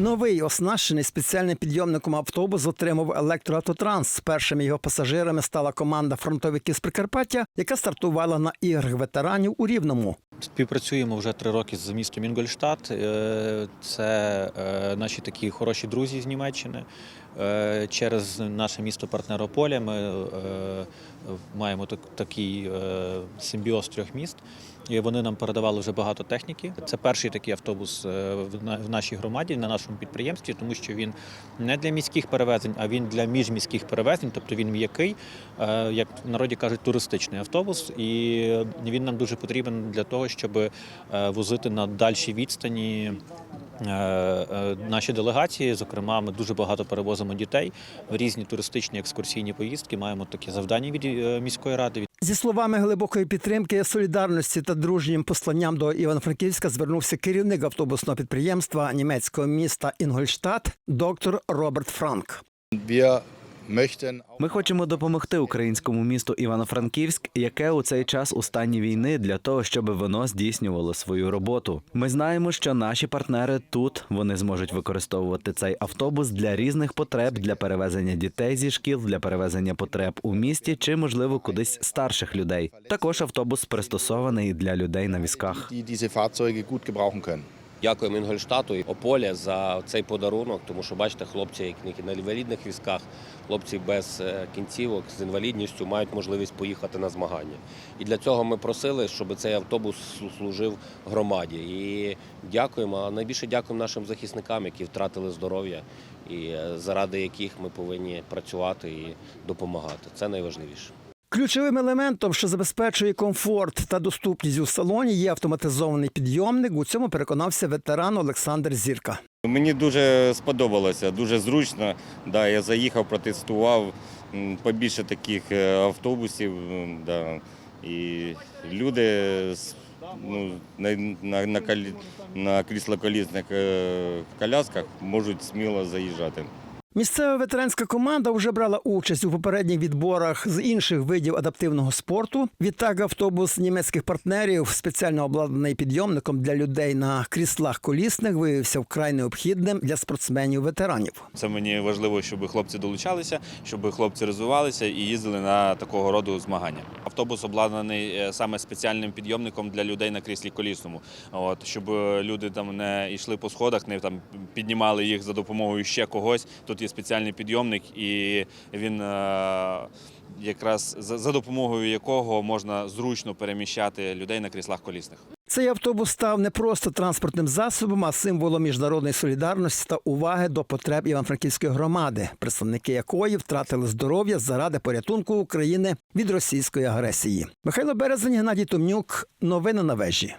Новий оснащений спеціальним підйомником автобус отримав електроавтотранс. Першими його пасажирами стала команда фронтовиків з Прикарпаття, яка стартувала на іграх ветеранів у Рівному. Співпрацюємо вже три роки з містом Інгольштадт. Е, Це е, наші такі хороші друзі з Німеччини. Е, Через наше місто партнер Ополя ми маємо такий симбіоз трьох міст. І вони нам передавали вже багато техніки. Це перший такий автобус е, в нашій громаді, на нашому підприємстві, тому що він не для міських перевезень, а він для міжміських перевезень, тобто він м'який, е, як в народі кажуть, туристичний автобус. І він нам дуже потрібен для того, щоб е, возити на дальші відстані. Е, е, Наші делегації, зокрема, ми дуже багато перевозимо дітей в різні туристичні екскурсійні поїздки. Маємо такі завдання від е, міської ради. Зі словами глибокої підтримки, солідарності та дружнім посланням до Івано-Франківська звернувся керівник автобусного підприємства німецького міста Інгольштадт, доктор Роберт Франк. Ми хочемо допомогти українському місту Івано-Франківськ, яке у цей час у стані війни для того, щоб воно здійснювало свою роботу. Ми знаємо, що наші партнери тут вони зможуть використовувати цей автобус для різних потреб для перевезення дітей зі шкіл, для перевезення потреб у місті чи, можливо, кудись старших людей. Також автобус пристосований для людей на візках. Дякуємо Інгольштату і Ополя за цей подарунок, тому що бачите, хлопці, які на інвалідних візках, хлопці без е, кінцівок з інвалідністю мають можливість поїхати на змагання. І для цього ми просили, щоб цей автобус служив громаді. І дякуємо. А найбільше дякуємо нашим захисникам, які втратили здоров'я, і е, заради яких ми повинні працювати і допомагати. Це найважливіше. Ключовим елементом, що забезпечує комфорт та доступність у салоні, є автоматизований підйомник. У цьому переконався ветеран Олександр Зірка. Мені дуже сподобалося, дуже зручно. Да, я заїхав, протестував побільше таких е, автобусів. Да, і люди ну, на, на, на, на кріслоколісних е, колясках можуть сміло заїжджати. Місцева ветеранська команда вже брала участь у попередніх відборах з інших видів адаптивного спорту. Відтак автобус німецьких партнерів, спеціально обладнаний підйомником для людей на кріслах колісних, виявився вкрай необхідним для спортсменів-ветеранів. Це мені важливо, щоб хлопці долучалися, щоб хлопці розвивалися і їздили на такого роду змагання. Автобус обладнаний е, саме спеціальним підйомником для людей на кріслі колісному. От щоб е, люди там не йшли по сходах, не там піднімали їх за допомогою ще когось. Тут є спеціальний підйомник, і він. е, Якраз за за допомогою якого можна зручно переміщати людей на кріслах колісних. Цей автобус став не просто транспортним засобом, а символом міжнародної солідарності та уваги до потреб Івано-Франківської громади, представники якої втратили здоров'я заради порятунку України від російської агресії. Михайло Березень, Геннадій Томнюк. Новини на вежі.